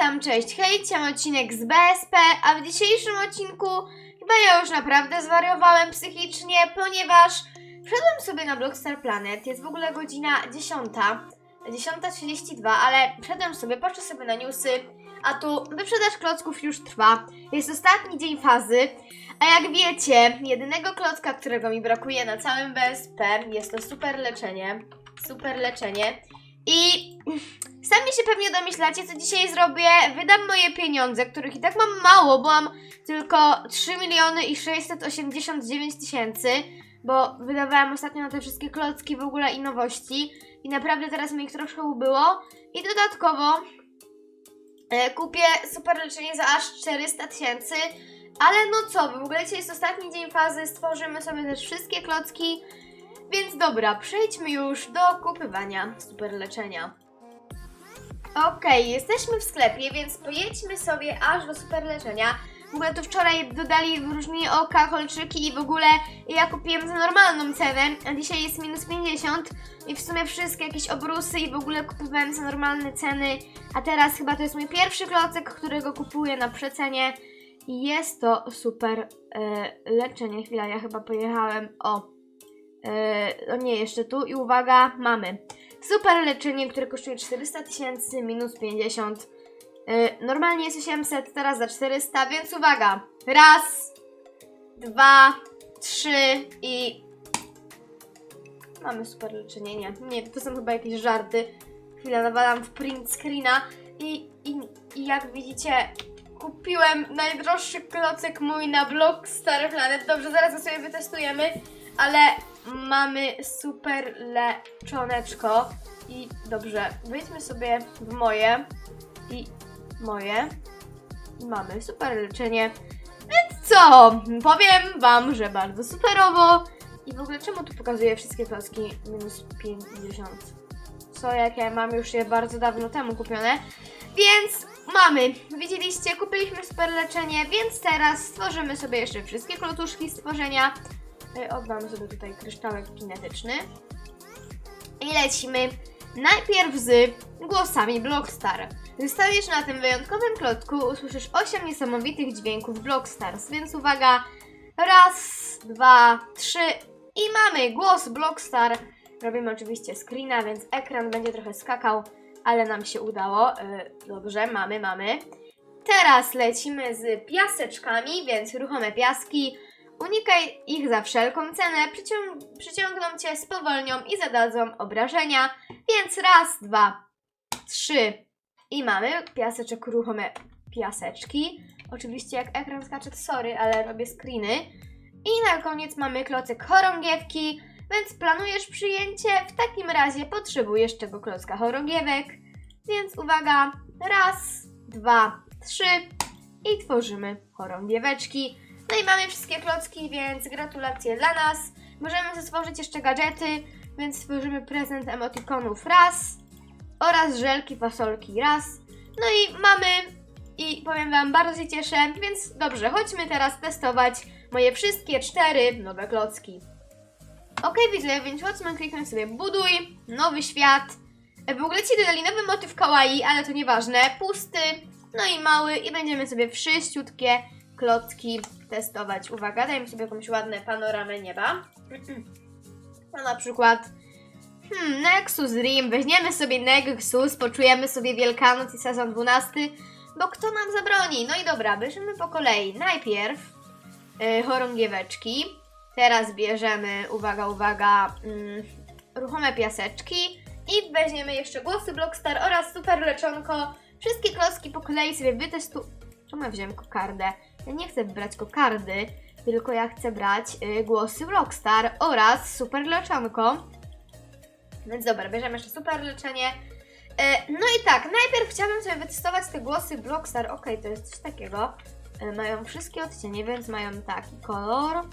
witam, cześć, hej, chciałem odcinek z BSP, a w dzisiejszym odcinku chyba ja już naprawdę zwariowałem psychicznie, ponieważ wszedłem sobie na Blockstar Planet, jest w ogóle godzina 10, 10.32, ale wszedłem sobie, patrzę sobie na newsy, a tu wyprzedaż klocków już trwa, jest ostatni dzień fazy, a jak wiecie, jedynego klocka, którego mi brakuje na całym BSP, jest to super leczenie, super leczenie i Sami się pewnie domyślacie, co dzisiaj zrobię. Wydam moje pieniądze, których i tak mam mało, bo mam tylko 3 miliony i 689 tysięcy, bo wydawałam ostatnio na te wszystkie klocki w ogóle i nowości. I naprawdę teraz mi ich troszkę ubyło. I dodatkowo e, kupię super leczenie za aż 400 tysięcy. Ale no co, w ogóle dzisiaj jest ostatni dzień fazy, stworzymy sobie też wszystkie klocki. Dobra, przejdźmy już do kupywania super leczenia. Okej, jesteśmy w sklepie, więc pojedźmy sobie aż do super leczenia. W ogóle tu wczoraj dodali wyróżnienie oka, kolczyki i w ogóle ja kupiłem za normalną cenę, a dzisiaj jest minus 50 i w sumie wszystkie jakieś obrusy i w ogóle kupowałem za normalne ceny, a teraz chyba to jest mój pierwszy klocek, którego kupuję na przecenie i jest to super e, leczenie. Chwila, ja chyba pojechałem, o, o nie, jeszcze tu i uwaga, mamy. Super leczenie, które kosztuje 400 tysięcy minus 50. Yy, normalnie jest 800, teraz za 400, więc uwaga. Raz, dwa, trzy i... Mamy super leczenie, nie. Nie, to są chyba jakieś żarty. Chwila, nawalam w print screena i, i, i jak widzicie, kupiłem najdroższy klocek mój na blog Star Planet. Dobrze, zaraz go sobie wytestujemy, ale mamy super leczoneczko. I dobrze, wejdźmy sobie w moje i moje. I mamy super leczenie. Więc co? Powiem wam, że bardzo superowo. I w ogóle czemu tu pokazuję wszystkie klocki minus 50? Co, jak ja mam już je bardzo dawno temu kupione. Więc mamy, widzieliście, kupiliśmy super leczenie, więc teraz stworzymy sobie jeszcze wszystkie klotuszki stworzenia. Y, Oddamy sobie tutaj kryształek kinetyczny. I lecimy najpierw z głosami Blockstar. Zostawisz na tym wyjątkowym klocku, usłyszysz 8 niesamowitych dźwięków Blockstars, więc uwaga, raz, dwa, trzy i mamy głos Blockstar. Robimy oczywiście screena, więc ekran będzie trochę skakał, ale nam się udało. Yy, dobrze, mamy, mamy. Teraz lecimy z piaseczkami, więc ruchome piaski. Unikaj ich za wszelką cenę, przycią- przyciągną cię, spowolnią i zadadzą obrażenia. Więc raz, dwa, trzy i mamy piaseczek ruchome piaseczki. Oczywiście jak ekran skacze, to sorry, ale robię screeny. I na koniec mamy klocek chorągiewki, więc planujesz przyjęcie, w takim razie potrzebujesz tego klocka chorągiewek. Więc uwaga, raz, dwa, trzy i tworzymy chorągieweczki. No i mamy wszystkie klocki, więc gratulacje dla nas. Możemy stworzyć jeszcze gadżety, więc stworzymy prezent emotikonów raz oraz żelki fasolki raz. No i mamy i powiem Wam, bardzo się cieszę, więc dobrze, chodźmy teraz testować moje wszystkie cztery nowe klocki. Ok, widzę, więc chodźmy, kliknę sobie buduj, nowy świat. E, W ogóle ci dodali nowy motyw kawaii, ale to nieważne, pusty, no i mały i będziemy sobie wszyściutkie klocki testować. Uwaga, dajmy sobie jakąś ładną panoramę nieba. No na przykład Hmm, Nexus Dream. Weźmiemy sobie Nexus, poczujemy sobie Wielkanoc i sezon 12, bo kto nam zabroni? No i dobra, bierzemy po kolei. Najpierw yy, chorągieweczki. Teraz bierzemy, uwaga, uwaga, mm, ruchome piaseczki. I weźmiemy jeszcze głosy Blockstar oraz super leczonko. Wszystkie klocki po kolei sobie wytestu... Czemu ja wziąłem kokardę? Ja nie chcę brać kokardy, tylko ja chcę brać y, głosy Blockstar oraz super leczonko. Więc dobra, bierzemy jeszcze super leczenie. E, no i tak, najpierw chciałabym sobie wytestować te głosy Blockstar. Ok, to jest coś takiego. E, mają wszystkie odcienie, więc mają taki kolor,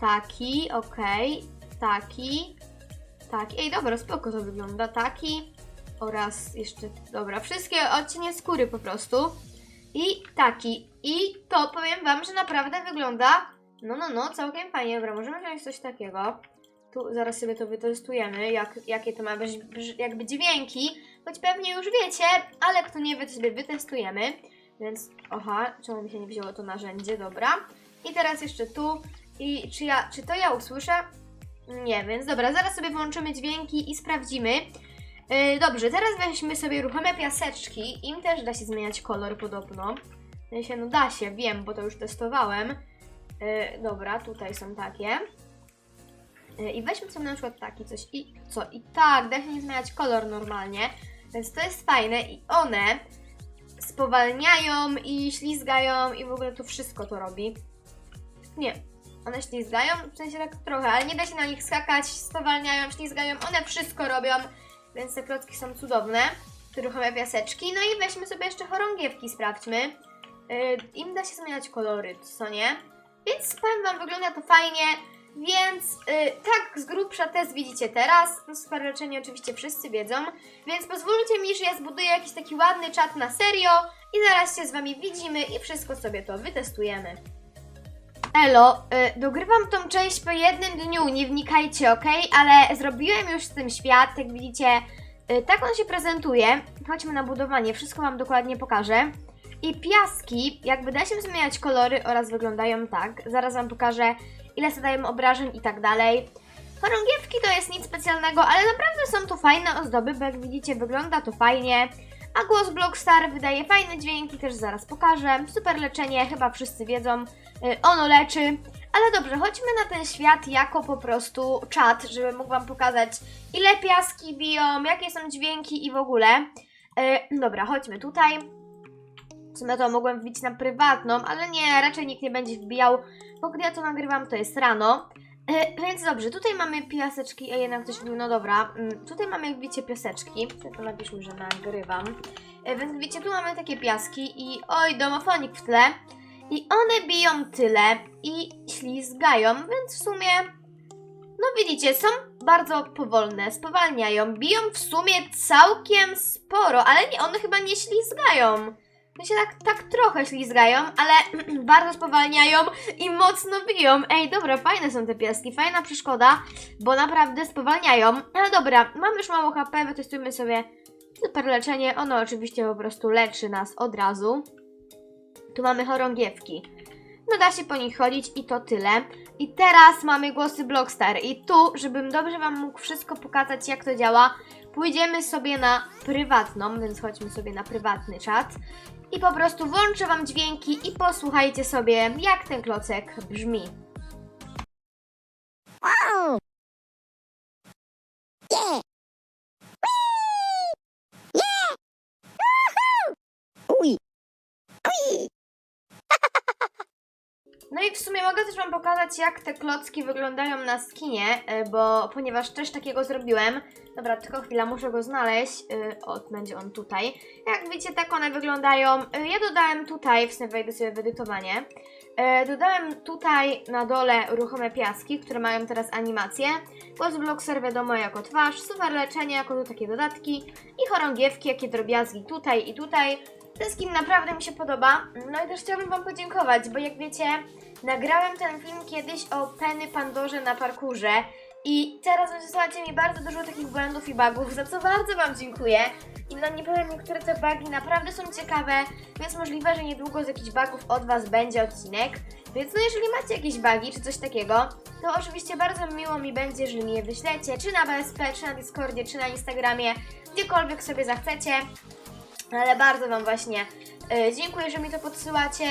taki, ok, taki, taki. Ej, dobra, spoko to wygląda. Taki oraz jeszcze, dobra, wszystkie odcienie skóry po prostu. I taki. I to powiem Wam, że naprawdę wygląda, no, no, no, całkiem fajnie. Dobra, możemy wziąć coś takiego. Tu zaraz sobie to wytestujemy, jak, jakie to ma być, jakby dźwięki. choć pewnie już wiecie, ale kto nie wie, to sobie wytestujemy. Więc, aha, czemu mi się nie wzięło to narzędzie, dobra. I teraz jeszcze tu. I czy ja, czy to ja usłyszę? Nie, więc dobra, zaraz sobie włączymy dźwięki i sprawdzimy. Yy, dobrze, teraz weźmy sobie ruchome piaseczki. Im też da się zmieniać kolor podobno. Sensie, no da się, wiem, bo to już testowałem. Yy, dobra, tutaj są takie. Yy, I weźmy sobie na przykład taki coś. I co? I tak, da się nie zmieniać kolor normalnie. Więc to jest fajne i one spowalniają i ślizgają i w ogóle to wszystko to robi. Nie, one ślizgają, w sensie tak trochę, ale nie da się na nich skakać, spowalniają, ślizgają, one wszystko robią, więc te klocki są cudowne. Ruchome piaseczki, no i weźmy sobie jeszcze chorągiewki, sprawdźmy. Yy, Im da się zmieniać kolory, co nie? Więc powiem Wam, wygląda to fajnie, więc yy, tak z grubsza test widzicie teraz. No super leczenie oczywiście wszyscy wiedzą, więc pozwólcie mi, że ja zbuduję jakiś taki ładny czat na serio i zaraz się z Wami widzimy i wszystko sobie to wytestujemy. Elo, y, dogrywam tą część po jednym dniu, nie wnikajcie, ok? Ale zrobiłem już z tym świat, jak widzicie, y, tak on się prezentuje. Chodźmy na budowanie, wszystko Wam dokładnie pokażę. I piaski, jakby da się zmieniać kolory oraz wyglądają tak. Zaraz Wam pokażę, ile zadają obrażeń i tak dalej. Chorągiewki to jest nic specjalnego, ale naprawdę są to fajne ozdoby, bo jak widzicie wygląda to fajnie. A głos Blockstar wydaje fajne dźwięki, też zaraz pokażę. Super leczenie, chyba wszyscy wiedzą, y, ono leczy. Ale dobrze, chodźmy na ten świat jako po prostu czat, żeby mógł Wam pokazać ile piaski biją, jakie są dźwięki i w ogóle. Y, Dobra, chodźmy tutaj. W sumie to mogłem wbić na prywatną, ale nie, raczej nikt nie będzie wbijał, bo gdy ja to nagrywam, to jest rano. E, więc dobrze, tutaj mamy piaseczki, a jednak ktoś mówił, no dobra, mm, tutaj mamy jak widzicie piaseczki, to napiszmy, że nagrywam. E, więc widzicie, tu mamy takie piaski i oj, domofonik w tle. I one biją tyle i ślizgają, więc w sumie, no widzicie, są bardzo powolne, spowalniają, biją w sumie całkiem sporo, ale nie, one chyba nie ślizgają. No się tak, tak trochę ślizgają, ale bardzo spowalniają i mocno biją. Ej, dobra, fajne są te piaski, fajna przeszkoda, bo naprawdę spowalniają. Ale dobra, mamy już mało HP, wytestujmy sobie super leczenie. Ono oczywiście po prostu leczy nas od razu. Tu mamy chorągiewki. No da się po nich chodzić i to tyle. I teraz mamy głosy Blockstar. I tu, żebym dobrze Wam mógł wszystko pokazać, jak to działa, pójdziemy sobie na prywatną, więc chodźmy sobie na prywatny czat. I po prostu włączę Wam dźwięki i posłuchajcie sobie, jak ten klocek brzmi. No i w sumie mogę też Wam pokazać, jak te klocki wyglądają na skinie, e, bo ponieważ też takiego zrobiłem. Dobra, tylko chwila, muszę go znaleźć. E, O, będzie on tutaj. Jak widzicie, tak one wyglądają. E, Ja dodałem tutaj, w sumie wejdę sobie w edytowanie. Dodałem tutaj na dole ruchome piaski, które mają teraz animację. Głos Blockser wiadomo jako twarz, super leczenie jako tu takie dodatki i chorągiewki, jakie drobiazgi tutaj i tutaj. Ten skin naprawdę mi się podoba. No i też chciałabym Wam podziękować, bo jak wiecie, nagrałem ten film kiedyś o Penny Pandorze na parkurze i teraz wysłacie mi bardzo dużo takich błędów i bugów, za co bardzo Wam dziękuję. I no nie powiem, niektóre te bugi naprawdę są ciekawe, więc możliwe, że niedługo z jakichś bugów od Was będzie odcinek. Więc no jeżeli macie jakieś bugi czy coś takiego, to oczywiście bardzo miło mi będzie, jeżeli mi je wyślecie, czy na BSP, czy na Discordzie, czy na Instagramie, gdziekolwiek sobie zachcecie. Ale bardzo Wam właśnie y, dziękuję, że mi to podsyłacie.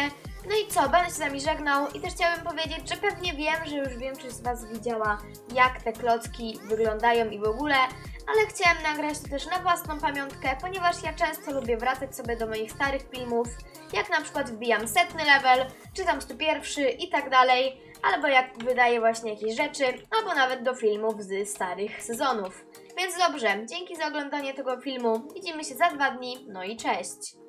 No i co, będę się z Wami żegnał i też chciałabym powiedzieć, że pewnie wiem, że już większość z Was widziała, jak te klocki wyglądają i w ogóle, ale chciałam nagrać to też na własną pamiątkę, ponieważ ja często lubię wracać sobie do moich starych filmów, jak na przykład wbijam setny level, czy tam 101 i tak dalej, albo jak wydaję właśnie jakieś rzeczy, albo nawet do filmów z starych sezonów. Więc dobrze, dzięki za oglądanie tego filmu. Widzimy się za dwa dni, no i cześć!